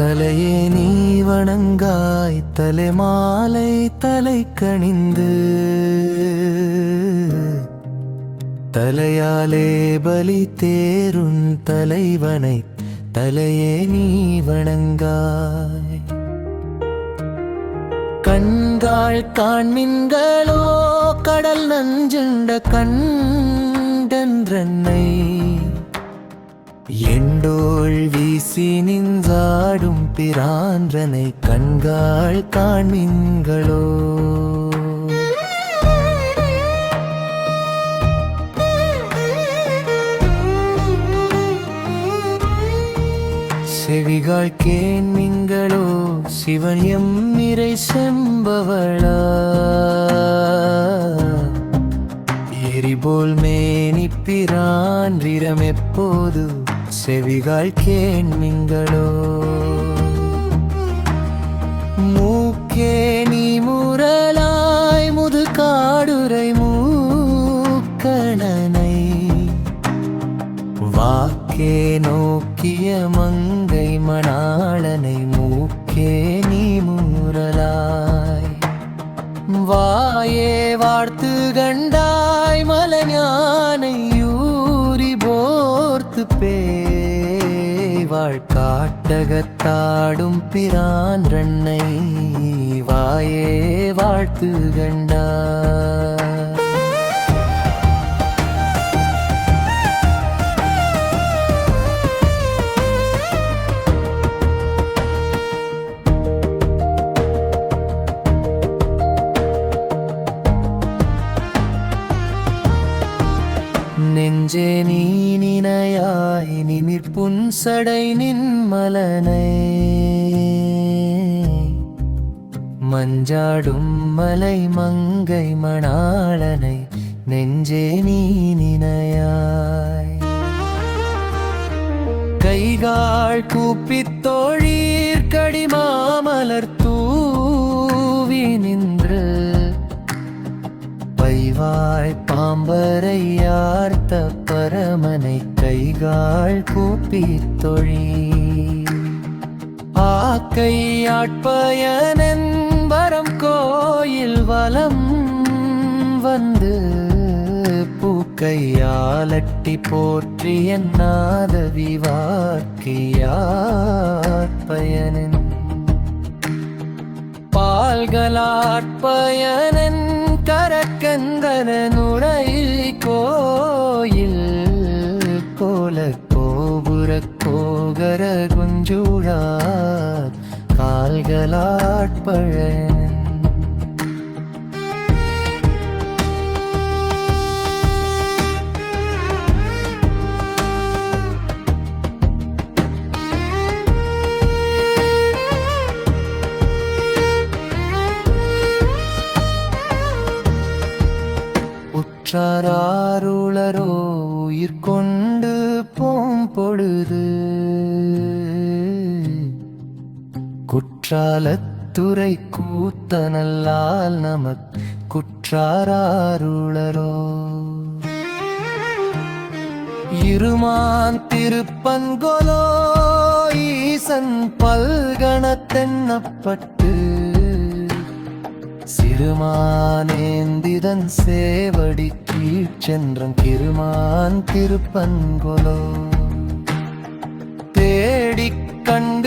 தலையே நீ வணங்காய் தலை மாலை தலை கணிந்து தலையாலே பலி தேரும் தலைவனை தலையே நீ வணங்காய். கண்காள் காண்மின்களோ கடல் நஞ்சுண்ட கண்டன்றன்னை. எண்டோள் வீசி நின்றாடும் பிரான்றனை கண்காள் காண்மின்களோ செவிகாள் கேண்மின்களோ சிவன் எம் நிறை செம்பவளா? எரிபோல் மேனி பிரான் எப்போது செவிகாள் கேண்மிங்களோ மூக்கே நீ முரலாய் முது காடுரை மூக்கணனை. வாக்கே நோக்கிய மங்கை மணாளனை மூக்கே நீ முரலாய். வாயே வாழ்த்து கண்டா காட்டகத்தாடும் பிரான் ரன்னை வாயே வாழ்த்து கண்டாய் நெஞ்சே நீ நினையாய் நிமிர் புன்சடை நின்மலனை மஞ்சாடும் மலை மங்கை மணாளனை நெஞ்சே நீ நினையாய். கைகால் கூப்பித் தோழீர் கடிமாமலர் தூவி நின்று பைவாய் பாம்பரை யார்த்த பரமனை கைகால் கூப்பி தொழி. ஆக்கை ஆட்பயனென்பரம் கோயில் வலம் வந்து பூக்கையாலட்டி போற்றி என்னாத விவாக்கியார் பயனின். பால்களாட்பயனன் And. உற்றாருளரோ உயிர் கொண்டு போம் பொழுது. குற்றாலத்துறை கூத்தனல்லால் நமக் குற்றாருளரோ இருமான் திருப்பன்கொலோ ஈசன் பல்கணத்தென்னப்பட்டு சிறுமானேந்திரன் சேவடி கீழ்ச்சென்றம் கிருமான் திருப்பன்கொலோ. தேடிக் கண்